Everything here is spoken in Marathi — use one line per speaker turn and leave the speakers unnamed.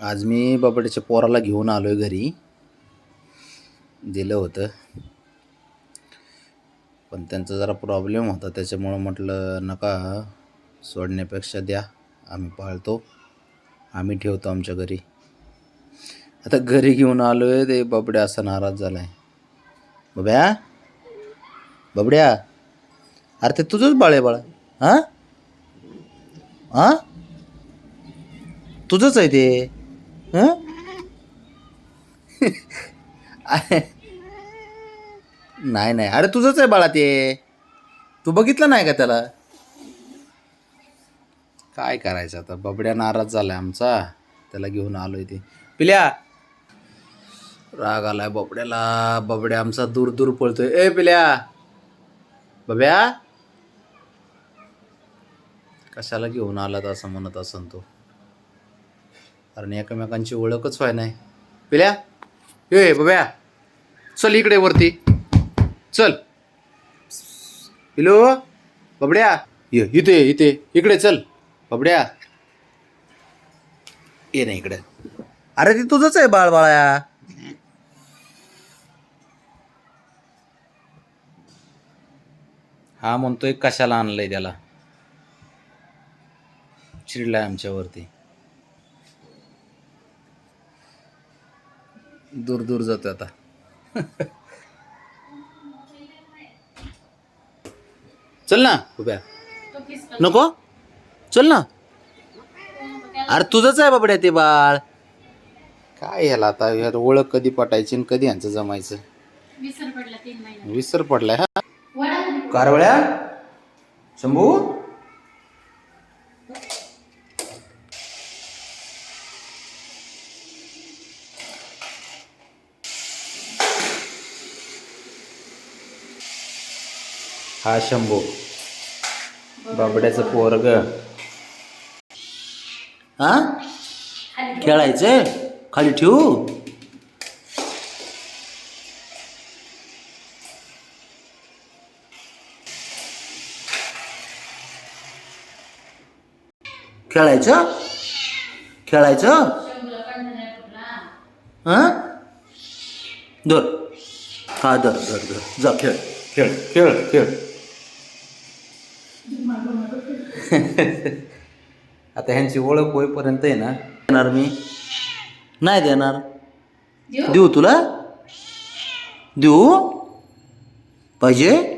आज मी बाबड्याच्या पोराला घेऊन आलो आहे घरी. दिलं होतं. पण त्यांचा जरा प्रॉब्लेम होता त्याच्यामुळं म्हटलं नका सोडण्यापेक्षा द्या. आम्ही पाळतो. आम्ही ठेवतो आमच्या घरी. आता घरी घेऊन आलो आहे ते बाबड्या असा नाराज झाला आहे बब्या बबड्या अरे ते तुझंच बाळ आहे बाळा. हां? हां? तुझंच आहे ते? नाही नाही. अरे तुझंच आहे बाळा ते. तू बघितलं नाही का त्याला? काय करायचं आता? बबड्या नाराज झालाय आमचा. त्याला घेऊन आलोय ते. पिल्या! राग आलाय बबड्याला. बबड्या आमचा दूर दूर पळतोय. ए पिल्या! बब्या! कशाला घेऊन आला असं म्हणत असन तो? कारण एकमेकांची ओळखच व्हाय नाही. पिल्या? ये बब्या. चल इकडे वरती. चल. पिलो बबड्या. ये इथे इथे. इकडे चल. बबड्या. ये नाही इकडे. अरे ते तुझंच आहे बाळ बाळा हा म्हणतोय कशाला आणलंय त्याला. चिडलाय आमच्यावरती. दूर दूर जातो आता. चल ना उभ्या. नको? चल ना. अरे तुझंच आहे बाबड्या ते बाळ. काय ह्याला आता ह्यात ओळख कधी पटायची आणि कधी यांचं जमायचं?
विसर पडला तीन महिने
विसर पडलाय हा? कारवळ्या? शंभू? हा शंभू. बाबड्याचं पोरग. हा? खेळायचं? खाली ठेवू? खेळायचं? खेळायचं? हां? धर. हा धर धर धर. जा खेळ. खेळ खेळ खेळ. आता ह्यांची ओळख होईपर्यंत आहे ना देणार मी. नाही देणार.
देऊ?
देऊ तुला? देऊ? पाहिजे?